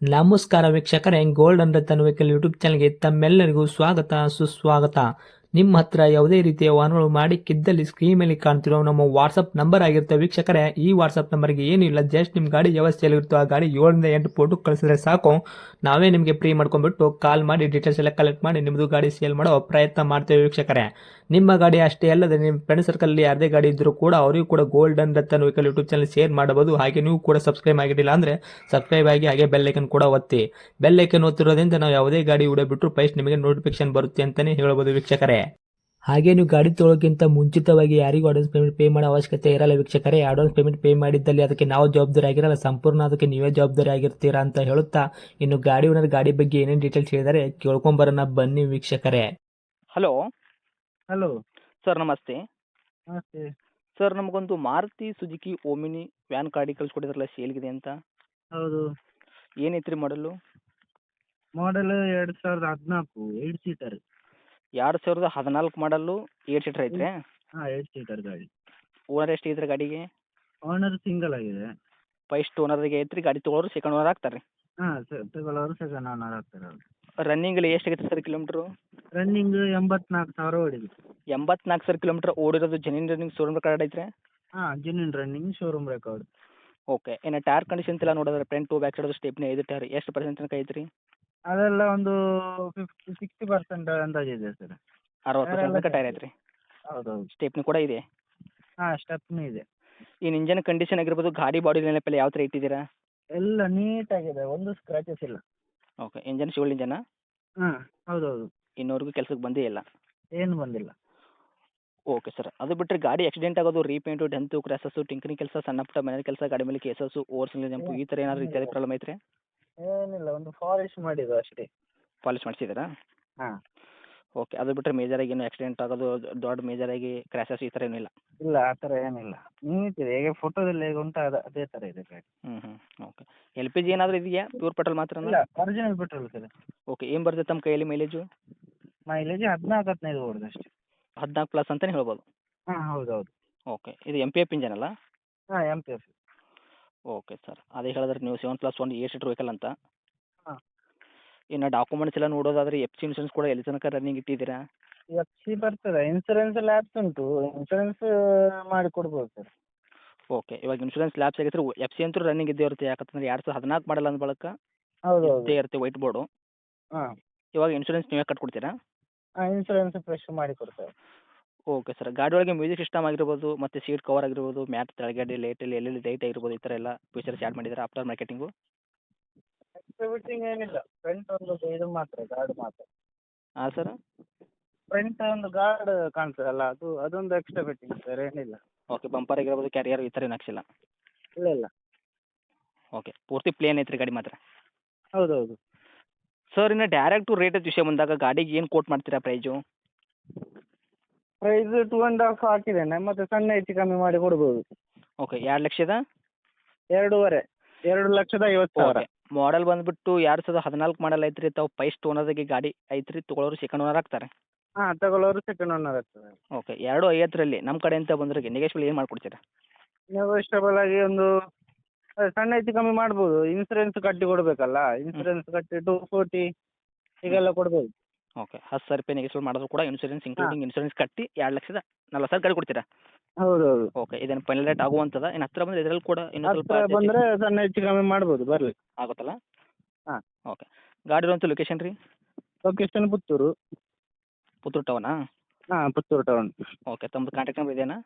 ನಮಸ್ಕಾರ ವೀಕ್ಷಕರೇ, gold and Ratan vehicle YouTube ಚಾನಲ್ಗೆ ತಮ್ಮೆಲ್ಲರಿಗೂ ಸ್ವಾಗತ, ಸುಸ್ವಾಗತ. ನಿಮ್ಮ ಹತ್ರ ಯಾವುದೇ ರೀತಿಯ ವಾಹನಗಳು ಮಾಡಿಕ್ಕಿದ್ದಲ್ಲಿ ಸ್ಕ್ರೀನ್ ಮೇಲೆ ಕಾಣ್ತಿರೋ ನಮ್ಮ ವಾಟ್ಸಪ್ ನಂಬರ್ ಆಗಿರುತ್ತೆ ವೀಕ್ಷಕರೇ. ಈ ವಾಟ್ಸಪ್ ನಂಬರ್ಗೆ ಏನಿಲ್ಲ ಜಸ್ಟ್ ನಿಮ್ಮ ಗಾಡಿ ವ್ಯವಸ್ಥೆಯಲ್ಲಿರುತ್ತೋ ಆ ಗಾಡಿ ಏಳರಿಂದ ಎಂಟು ಫೋಟೋ ಕಳಿಸಿದ್ರೆ ಸಾಕು. ನಾವೇ ನಿಮಗೆ ಫ್ರೀ ಮಾಡ್ಕೊಂಡ್ಬಿಟ್ಟು ಕಾಲ್ ಮಾಡಿ ಡೀಟೇಲ್ಸ್ ಎಲ್ಲ ಕಲೆಕ್ಟ್ ಮಾಡಿ ನಿಮ್ಮದು ಗಾಡಿ ಸೇಲ್ ಮಾಡೋ ಪ್ರಯತ್ನ ಮಾಡ್ತೇವೆ ವೀಕ್ಷಕರೇ. ನಿಮ್ಮ ಗಾಡಿ ಅಷ್ಟೇ ಅಲ್ಲದೆ ನಿಮ್ಮ ಫ್ರೆಂಡ್ ಸರ್ಕಲಲ್ಲಿ ಯಾರದೇ ಗಾಡಿ ಇದ್ದರೂ ಕೂಡ ಅವರಿಗೂ ಕೂಡ golden Ratna vehicle YouTube channel share ಮಾಡಬಹುದು. ಹಾಗೆ ನೀವು ಕೂಡ ಸಬ್ಸ್ಕ್ರೈಬ್ ಆಗಿರಲಿಲ್ಲ ಅಂದರೆ ಸಬ್ಸ್ಕ್ರೈಬ್ ಆಗಿ ಹಾಗೆ ಬೆಲ್ ಐಕನ್ ಕೂಡ ಒತ್ತಿ. ಬೆಲ್ ಐಕನ್ ಒತ್ತಿರೋದ್ರಿಂದ ನಾವು ಯಾವುದೇ ಗಾಡಿ ವಿಡಿಯೋ ಬಿಟ್ಟರು ಫಸ್ಟ್ ನಿಮಗೆ ನೋಟಿಫಿಕೇಶನ್ ಬರುತ್ತೆ ಅಂತಲೇ ಹೇಳ್ಬೋದು ವೀಕ್ಷಕರೇ. ಹಾಗೆ ನೀವು ಗಾಡಿ ತೊಳೋಕ್ಕಿಂತ ಮುಂಚಿತವಾಗಿ ಯಾರಿಗೂ ಅಡ್ವಾನ್ಸ್ ಪೇಮೆಂಟ್ ಪೇ ಮಾಡೋ ಅವಶ್ಯಕತೆ ಇರಲ್ಲ ವೀಕ್ಷಕರೇ. ಅಡ್ವಾನ್ಸ್ ಪೇಮೆಂಟ್ ಪೇ ಮಾಡಿದ್ದಲ್ಲಿ ಅದಕ್ಕೆ ನಾವು ಜವಾಬ್ದಾರಿ ಆಗಿರಲ್ಲ. ಸಂಪೂರ್ಣ ಅದಕ್ಕೆ ನೀವೇ ಜವಾಬ್ದಾರಿ ಆಗಿರ್ತೀರಾ ಅಂತ ಹೇಳುತ್ತಾ ಇನ್ನು ಗಾಡಿ ಓನರ್ ಗಾಡಿ ಬಗ್ಗೆ ಏನೇನು ಡೀಟೇಲ್ಸ್ ಹೇಳಿದರೆ ಕೇಳ್ಕೊಂಬರೋಣ ಬನ್ನಿ ವೀಕ್ಷಕರೇ. Hello hello. ಸರ್ ನಮಸ್ತೆ. ನಮಸ್ತೆ. ಸರ್ ನಮಗೊಂದು ಮಾರುತಿ ಸುಜುಕಿ ಓಮಿನಿ ವ್ಯಾನ್ ಗಾಡಿ ಕಳ್ಸಿಕೊಡಿದ್ರಲ್ಲ ಸೇಲ್ಗಿದೆ ಅಂತ. ಹೌದು. ಏನೈತ್ರಿ ಮಾಡಲು ಮಾಡೆಲ್ ಎರಡು ಸಾವಿರದ ಹದಿನಾಲ್ಕು ಏಟ್ ಸೀಟರ್. ಎರಡು ಸಾವಿರದ ಹದಿನಾಲ್ಕು ಮಾಡಲು ಏಟ್ ಸೀಟರ್ ಐತ್ರಿ? ಹಾಂ ಏಯ್ಟ್ ಸೀಟರ್ ಗಾಡಿ. ಓನರ್ ಎಷ್ಟು ಐತ್ರಿ ಗಾಡಿಗೆ? ಓನರ್ ಸಿಂಗಲ್ ಆಗಿದೆ. ಫಸ್ಟ್ ಓನರ್ಗೆ ಐತ್ರಿ ಗಾಡಿ ತೊಗೊಳೋರು ಸೆಕೆಂಡ್ ಓನರ್ ಆಗ್ತಾರೆ ಹಾಂ ಸರ್ ತಗೊಳ್ಳೋರು ಸೆಕೆಂಡ್ ಓನರ್ ಆಗ್ತಾರೆ ಅವರು. ರನ್ನಿಂಗಲ್ಲಿ ಎಷ್ಟು ಆಗೈತೆ ಸರ್ ಕಿಲೋಮೀಟರ್? ರನ್ನಿಂಗ್ ಎಂಬತ್ನಾಲ್ಕು ಸಾವಿರ ಹೊಡಿದೆ ಎಂಬತ್ನಾಲ್ಕು ಸರ್ ಕಿಲೋಮೀಟರ್ ಓಡಿರೋದು ಜೆನ್ಯೂನ್ ರನ್ನಿಂಗ್ ಶೋರೂಮ್ ರೆಕಾರ್ಡ್ ಐತ್ರಿ? ಹಾಂ genuine running showroom record okay ಇನ್ನು ಟೈರ್ ಕಂಡೀಷನ್ ಎಲ್ಲ ನೋಡಿದ್ರೆ front to back side stepney ಐದು ಟೈರ್ ಎಷ್ಟು ಪರ್ಸೆಂಟ್ ತನಕ ಐತ್ರಿ? ಅದೆಲ್ಲ ಒಂದು ಫಿಫ್ಟಿ ಸಿಕ್ಸ್ಟಿ ಪರ್ಸೆಂಟ್ ಅಂದಾಜಿದೆ ಸರ್. ಅರವತ್ತು ಪರ್ಸೆಂಟ್ ತನಕ ಟೈರ್ ಐತ್ರಿ? ಹೌದೌದು. ಸ್ಟೆಪ್ನಿ ಕೂಡ ಇದೆ? ಹಾಂ ಸ್ಟೆಪ್ನಿ ಇದೆ. ಇನ್ನು ಇಂಜನ್ ಕಂಡೀಷನ್ ಆಗಿರ್ಬೋದು ಗಾಡಿ ಬಾಡಿ ನೆನಪಲ್ಲಿ ಯಾವ ಥರ ಇಟ್ಟಿದ್ದೀರಾ? ಎಲ್ಲ ನೀಟಾಗಿದೆ ಒಂದು ಸ್ಕ್ರಾಚಸ್ ಇಲ್ಲ. ಓಕೆ ಇಂಜನ್ ಶಿವಲ್ ಇಂಜನಾ ಹಾಂ ಹೌದೌದು. ಇನ್ನೂವರೆಗೂ ಕೆಲಸಕ್ಕೆ ಬಂದೇ ಇಲ್ಲ. ಏನು ಬಂದಿಲ್ಲ. ಓಕೆ ಸರ್ ಅದು ಬಿಟ್ಟರೆ ಗಾಡಿ ಆಕ್ಸಿಡೆಂಟ್ ಆಗೋದು ರೀಪೇಂಟು ಡೆಂತು ಕ್ರ್ಯಾಸಸ್ಸು ಟಿಂಕರಿಂಗ್ ಕೆಲಸ ಸಣ್ಣ ಪುಟ್ಟ ಮನೆ ಕೆಲಸ ಗಾಡಿ ಮೇಲೆ ಕೇಸಸ್ಸು ಓವರ್ಸಿಂಗ್ ಜಂಪು ಈ ಥರ ಏನಾದರೂ ಇತ್ಯಾದಿ ಪ್ರಾಬ್ಲಮ್ ಐತ್ರಿ? ಏನಿಲ್ಲ ಒಂದು ಫಾಲಿಶ್ ಮಾಡಿದ್ದು ಅಷ್ಟೇ. ಪಾಲಿಶ್ ಮಾಡಿಸಿದ್ದೀರಾ? ಹಾಂ. ಓಕೆ ಅದು ಬಿಟ್ಟರೆ ಆಗಿ ಏನು ಆಕ್ಸಿಡೆಂಟ್ ಆಗೋದು ದೊಡ್ಡ ಮೇಜರ್ ಆಗಿ ಕ್ರಾಸಸ್ ಈ ಥರ ಏನಿಲ್ಲ ಇಲ್ಲ ಆ ಥರ ಏನಿಲ್ಲ. ನೀಟ್ ಇದೆ. ಹೇಗೆ ಫೋಟೋದಲ್ಲಿ ಹೇಗೆ ಉಂಟು ಅದ ಅದೇ ತರ ಇದೆ ಗಾಡಿ ಹ್ಮ್ ಹ್ಞೂ ಓಕೆ ಎಲ್ ಪಿ ಜಿ ಏನಾದರೂ ಇದೆಯಾ? ಪ್ಯೂರ್ ಪೆಟ್ರೋಲ್ ಮಾತ್ರ ಇಲ್ಲ ಒರಿಜಿನಲ್ ಪೆಟ್ರೋಲ್ ಸರ್ ಓಕೆ ಏನು ಬರ್ತದೆ ತಮ್ಮ ಕೈಯಲ್ಲಿ ಮೈಲೇಜು ಮೈಲೇಜ್ ಹದಿನಾಲ್ಕು ಹದಿನೈದು ಓಡಿದೆ ಅಷ್ಟೇ. ಹದಿನಾಲ್ಕು ಪ್ಲಸ್ ಅಂತಾನೆ ಹೇಳ್ಬೋದು? ಹಾಂ ಹೌದು ಹೌದು ಓಕೆ ಇದು ಎಂ ಪಿ ಎಫ್ ಇಂಜನ್ ಅಲ್ಲ? ಹಾಂ M P F okay sir ಅದೇ ಹೇಳಿದ್ರೆ ನೀವು seven plus one eight seater vehicle ಅಂತ? ಹಾಂ. ಇನ್ನು ಡಾಕ್ಯುಮೆಂಟ್ಸ್ ಎಲ್ಲ ನೋಡೋದಾದ್ರೆ ಎಫ್ ಸಿ ಇನ್ಶೂರೆನ್ಸ್ ಕೂಡ ಎಲ್ಲಿ ತನಕ ರನ್ನಿಂಗ್ ಇಟ್ಟಿದ್ದೀರಾ? ಎಫ್ ಸಿ ಬರ್ತದೆ. ಇನ್ಸೂರೆನ್ಸ್ ಲ್ಯಾಬ್ಸ್ ಉಂಟು. ಇನ್ಸೂರೆನ್ಸ್ ಮಾಡಿ ಕೊಡ್ಬೋದು ಸರ್ ಓಕೆ ಇವಾಗ ಇನ್ಶೂರೆನ್ಸ್ ಲ್ಯಾಬ್ಸ್ ಆಗಿದ್ರೆ ಎಫ್ ಸಿ ಅಂತೂ ರನ್ನಿಂಗ್ ಇದ್ದೇ ಇರುತ್ತೆ. ಯಾಕಂತಂದ್ರೆ ಎರಡು ಸಾವಿರದ ಹದಿನಾಲ್ಕು ಮಾಡಲ್ಲ ಅಂದ ಬಳಿಕ ಹೌದು ಇದ್ದೇ ಇರುತ್ತೆ ವೈಟ್ ಬೋರ್ಡು ಹಾಂ. ಇವಾಗ ಇನ್ಶೂರೆನ್ಸ್ ನೀವೇ ಕಟ್ಕೊಡ್ತೀರಾ? ಹಾಂ ಇನ್ಸೂರೆನ್ಸ್ ಫ್ರೆಶ್ ಮಾಡಿ ಕೊಡ್ತೇವೆ. ಓಕೆ ಸರ್ ಗಾಡಿ ಒಳಗೆ ಮ್ಯೂಸಿಕ್ ಸಿಸ್ಟಮ್ ಆಗಿರ್ಬೋದು ಮತ್ತೆ ಸೀಟ್ ಕವರ್ ಆಗಿರ್ಬೋದು ಮ್ಯಾಟ್ ತೆಳಗಡೆ ಲೈಟಲ್ಲಿ ಎಲ್ಲೆಲ್ಲಿ ಲೈಟ್ ಆಗಿರ್ಬೋದು ಈ ತರ ಎಲ್ಲ ಫೀಚರ್ಸ್ ಆ್ಯಡ್ ಮಾಡಿದ್ದಾರೆ ಆಫ್ಟರ್ ಮಾರ್ಕೆಟಿಂಗು ಎಕ್ಸ್ಟ್ರಾ ಏನಿಲ್ಲ. ಫ್ರಂಟ್ ಒಂದು ಇದು ಮಾತ್ರ ಗಾರ್ಡ್ ಮಾತ್ರ. ಹಾಂ ಸರ್ ಫ್ರಂಟ್ ಒಂದು ಗಾರ್ಡ್ ಕಾಣ್ತದಲ್ಲ ಅದು ಅದೊಂದು ಎಕ್ಸ್ಟ್ರಾ ಫಿಟ್ಟಿಂಗ್ ಸರ್ ಏನಿಲ್ಲ. ಓಕೆ ಬಂಪರ್ ಆಗಿರ್ಬೋದು ಕ್ಯಾರಿಯರ್ ಈ ಥರ ಏನು ಹಾಕ್ಸಿಲ್ಲ? ಇಲ್ಲ ಇಲ್ಲ. ಓಕೆ ಪೂರ್ತಿ ಪ್ಲೇನ್ ಐತ್ರಿ ಗಾಡಿ ಮಾತ್ರ? ಹೌದು ಹೌದು ಸರ್ ಇನ್ನು ಡೈರೆಕ್ಟು ರೇಟ್ ವಿಷಯ ಬಂದಾಗ ಗಾಡಿಗೆ ಏನು ಕೋಟ್ ಮಾಡ್ತೀರಾ price price two and half ಹಾಕಿದ್ದೇನೆ ಮತ್ತೆ ಸಣ್ಣ ಹೆಚ್ಚು ಕಮ್ಮಿ ಮಾಡಿ ಕೊಡ್ಬೋದು. ಓಕೆ ಎರಡು ಲಕ್ಷದ? ಎರಡೂವರೆ ಎರಡು ಲಕ್ಷದ ಐವತ್ತು ಸಾವಿರ. ಓಕೆ ಮಾಡೆಲ್ ಬಂದ್ಬಿಟ್ಟು ಎರಡು ಸಾವಿರದ ಹದಿನಾಲ್ಕು ಮಾಡಲ್ ಐತ್ರಿ ತಾವು ಫಸ್ಟ್ ಓನರ್ದಾಗೆ ಗಾಡಿ ಐತ್ರಿ ತೊಗೊಳೋರು ಸೆಕೆಂಡ್ ಓನರ್ ಆಗ್ತಾರೆ. ಹಾಂ ತಗೊಳ್ಳೋರು ಸೆಕೆಂಡ್ ಓನರ್ ಆಗ್ತದೆ ಓಕೆ ಎರಡು ಐವತ್ತರಲ್ಲಿ ನಮ್ಮ ಕಡೆಯಿಂದ ಬಂದ್ರೆ ನೆಗೆಶ್ವಲ್ ಏನು ಮಾಡ್ಕೊಡ್ತೀರಾ? ನೆಗೋಷಿಯಬಲ್ ಆಗಿ ಒಂದು ಅದೇ ಸಣ್ಣ ಹೆಚ್ಚು ಕಮ್ಮಿ ಮಾಡ್ಬೋದು. ಇನ್ಸೂರೆನ್ಸ್ ಕಟ್ಟಿ ಕೊಡಬೇಕಲ್ಲ ಇನ್ಸೂರೆನ್ಸ್ ಕಟ್ಟಿ ಟೂ ಫೋರ್ಟಿ ಹೀಗೆಲ್ಲ ಕೊಡ್ಬೋದು. ಓಕೆ ಹತ್ತು ಸಾವಿರ ರೂಪಾಯಿ ನೆಗೆಶ್ವಲ್ ಮಾಡಿದ್ರು ಕೂಡ ಇನ್ಶೂರೆನ್ಸ್ ಇನ್ಕ್ಲೂಡಿಂಗ್ ಇನ್ಸೂರೆನ್ಸ್ ಕಟ್ಟಿ ಎರಡು ಲಕ್ಷದ ನಲ್ವತ್ತು ಸಾವಿರ ಗಾಡಿ ಕೊಡ್ತೀರಾ? ಹೌದು ಹೌದು ಓಕೆ ಇದೇನು ಫೈನಲ್ ರೇಟ್ ಆಗುವಂಥದ್ದು ಇನ್ನು ಹತ್ತಿರ ಬಂದರೆ ಇದರಲ್ಲಿ ಕೂಡ ಇನ್ನೂ ಸ್ವಲ್ಪ ಬಂದರೆ ಸಣ್ಣ ಹೆಚ್ಚು ಕಮ್ಮಿ ಮಾಡ್ಬೋದು ಬರಲಿ. ಆಗುತ್ತಲ್ಲ? ಹಾಂ. ಓಕೆ ಗಾಡಿ ಇರುವಂಥ ಲೊಕೇಶನ್ ರೀ? ಲೊಕೇಶನ್ ಪುತ್ತೂರು. ಪುತ್ತೂರು ಟೌನಾ ಹಾಂ ಪುತ್ತೂರು ಟೌನ್ ಓಕೆ ತಮ್ಮದು ಕಾಂಟ್ಯಾಕ್ಟ್ ನಂಬರ್ ಇದೇನಾ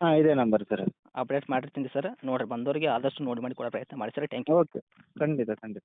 ಹಾಂ ಇದೇ ನಂಬರ್ ಸರ್ ಅಪ್ಡೇಟ್ ಮಾಡಿರ್ತೀನಿ ಸರ್ ನೋಡಿರಿ ಬಂದವರಿಗೆ ಆದಷ್ಟು ನೋಡಿ ಮಾಡಿ ಕೊಡೋ ಪ್ರಯತ್ನ ಮಾಡಿ ಸರ್ ಥ್ಯಾಂಕ್ ಯು ಓಕೆ ಖಂಡಿತ ಖಂಡಿತ.